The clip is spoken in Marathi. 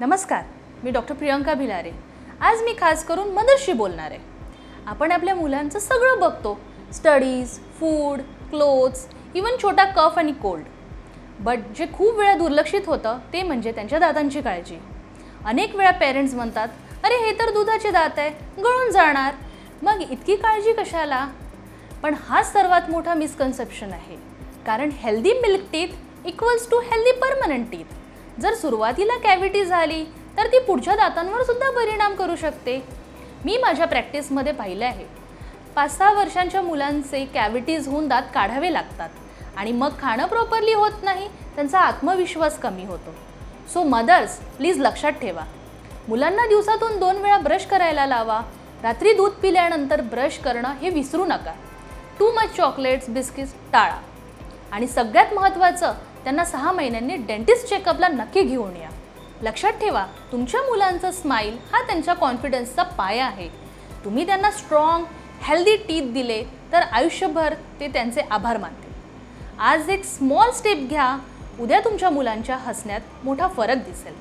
नमस्कार मी डॉक्टर प्रियंका भिलारे. आज मी खास करून मदरशी बोलणार आहे. आपण आपल्या मुलांचं सगळं बघतो. स्टडीज फूड क्लोथ्स इवन छोटा कफ आणि कोल्ड बट जे खूप वेळा दुर्लक्षित होतं ते म्हणजे त्यांच्या दातांची काळजी. अनेक वेळा पेरेंट्स म्हणतात अरे हे तर दुधाचे दात आहे गळून जाणार. मग इतकी काळजी कशाला? पण हा सर्वात मोठा मिसकन्सेप्शन आहे. कारण healthy milk teeth equals to healthy permanent teeth जर सुरुवातीला कॅव्हिटी झाली तर ती पुढच्या दातांवर सुद्धा परिणाम करू शकते. मी माझ्या प्रॅक्टिसमध्ये पाहिलं आहे. पाच सहा वर्षांच्या मुलांचे कॅव्हिटीज होऊन दात काढावे लागतात आणि मग खाणं प्रॉपरली होत नाही त्यांचा आत्मविश्वास कमी होतो. सो मदर्स प्लीज लक्षात ठेवा. मुलांना दिवसातून दोन वेळा ब्रश करायला लावा. रात्री दूध पिल्यानंतर ब्रश करणं हे विसरू नका. टू मच चॉकलेट्स बिस्किट्स टाळा. आणि सगळ्यात महत्त्वाचं त्यांना सहा महिन्यांनी डेंटिस्ट चेकअपला नक्की घेऊन या. लक्षात ठेवा तुमच्या मुलांचा स्माईल हा त्यांच्या कॉन्फिडन्सचा पाया आहे. तुम्ही त्यांना स्ट्रॉंग हेल्दी टीथ दिले तर आयुष्यभर ते त्यांचे आभार मानतील. आज एक स्मॉल स्टेप घ्या उद्या तुमच्या मुलांच्या हसण्यात मोठा फरक दिसेल.